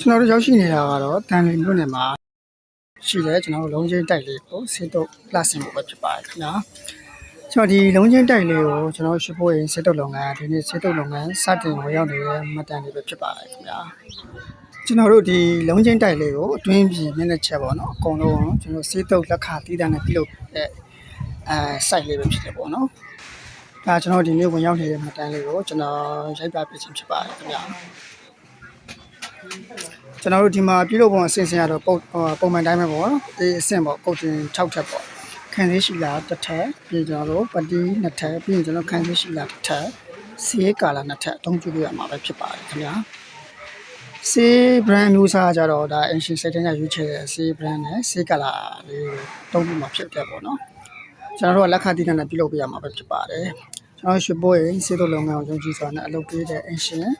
ကျွန်တော်တို့ရောက်ရှိနေတာကတော့တန်လီမြို့နယ်မှာရှိတယ်ကျွန်တော်တို့လုံးချင်းတိုက်လေးကိုစေတုပ်လှဆင်ဖို့ပဲဖြစ်ပါတယ်ခင်ဗျာကျွန်တော်ဒီလုံးချင်းတိုက်လေးကိုကျွန်တော်ရွှေဘိုးရင်စေတုပ်လုပ်ငန်းဒီနေ့စေတုပ်လုပ်ငန်းစတင်ဝင်ရောက်နေတဲ့မှတ်တမ်းလေးပဲဖြစ်ပါတယ်ခင်ဗျာကျွန်တော်တို့ဒီလုံးချင်းတိုက်လေးကိုအတွင်းပြည်မျက်နှာချက်ပေါ့နော်အကုန်လုံးကျွန်တော်စေတုပ်လက်ခတီးတန်းနဲ့ပြုလုပ်တဲ့အဲ site လေးပဲဖြစ်တယ်ပေါ့နော်ဒါကျွန်တော်ဒီနေ့ဝင်ရောက်နေတဲ့မှတ်တမ်းလေးကိုကျွန်တော်ရိုက်ပြပြခြင်းဖြစ်ပါတယ်ခင်ဗျာ ကျွန်တော်တို့ဒီမှာပြုလုပ်ပုံအဆင့်ဆင့်ရတော့ပုံဟိုပုံမှန်တိုင်းပဲပေါ့နော်ဒီအဆင့်ပေါ့ကုတ်တင်6ထပ်ပေါ့ခံသေးရှိလာတစ်ထပ်ပြီးကျွန်တော်တို့ပတိနှစ်ထပ်ပြီးရင်ကျွန်တော်ခံသေးရှိလာတစ်ထပ်စီးကာလာနှစ်ထပ်အသုံးပြုလို့ရမှာပဲဖြစ်ပါတယ်ခင်ဗျာစီး brand မျိုးစားကြတော့ဒါ ancient setting ကရွေးချယ်တဲ့စီး brand နဲ့စီးကာလာလေးတုံးပြီးမှဖြစ်တယ်ပေါ့နော်ကျွန်တော်တို့ကလက်ခတိကနဲ့ပြုလုပ်ပေးရမှာပဲဖြစ်ပါတယ်ကျွန်တော်ရွှေပိုးရင်စေတုလုပ်ငန်းကိုယုံကြည်စွာနဲ့အလုပ်ပေးတဲ့ ancient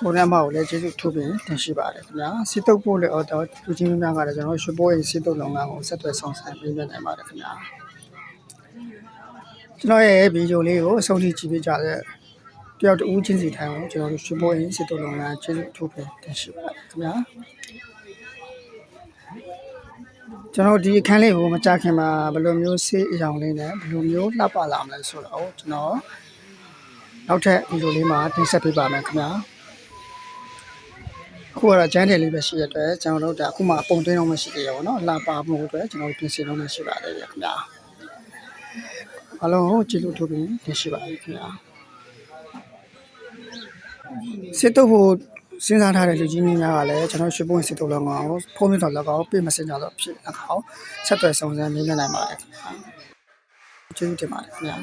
ကိုရမကိုလည်းကျေးဇူးထုတ်ပြီးတင်ရှိပါတယ်ခင်ဗျာစစ်တုပ်ဖို့လည်းအော်တော့လူချင်းများကလည်းကျွန်တော်ရွှေပိုးရေးစစ်တုပ်လုပ်ငန်းကိုဆက်သွယ်ဆောင်ဆန်းပေးနေနိုင်ပါတယ်ခင်ဗျာကျွန်တော်ရဲ့ဗီဒီယိုလေးကိုအဆုံးထိကြည့်ပေးကြတဲ့တယောက်တူးချင်းစီထိုင်ကိုကျွန်တော်တို့ရွှေပိုးရေးစစ်တုပ်လုပ်ငန်းကျေးဇူးထုတ်ပြီးတင်ရှိပါတယ်ခင်ဗျာကျွန်တော်ဒီအခန်းလေးကိုမကြခင်မှာဘယ်လိုမျိုးဆေးအရောင်လေးနဲ့ဘယ်လိုမျိုးလှပလာမလဲဆိုတော့ကျွန်တော်နောက်ထပ်ဗီဒီယိုလေးမှာတင်ဆက်ပေးပါမယ်ခင်ဗျာအ ခုကတော့ကျန်းတယ်လေးပဲရှိရတဲ့အတွက်ကျွန်တော်တို့ဒါအခုမှပုံသွင်းတော့မရှိသေးရပါတော့လာပါမှုအတွက်ကျွန်တော်တို့ပြင်ဆင်တော့ရှိပါတယ်ခင်ဗျာအလုံးကိုကြည့်လို့ထုတ်ပြီးတင်ရှိပါတယ်ခင်ဗျာစစ်တုပ်ဖို့စဉ်းစားထားတဲ့လူကြီးများကလည်းကျွန်တော်ရွှေပွင့်စစ်တုပ်လောကောင်ဖုန်းမြတော်လောကောင်ပြင်မစင်ကြတော့ဖြစ်လောကောင်ဆက်သွယ်ဆောင်စမ်းမြင်နိုင်ပါတယ်ခင်ဗျာကျေးဇူးတင်ပါတယ်ခင်ဗျာ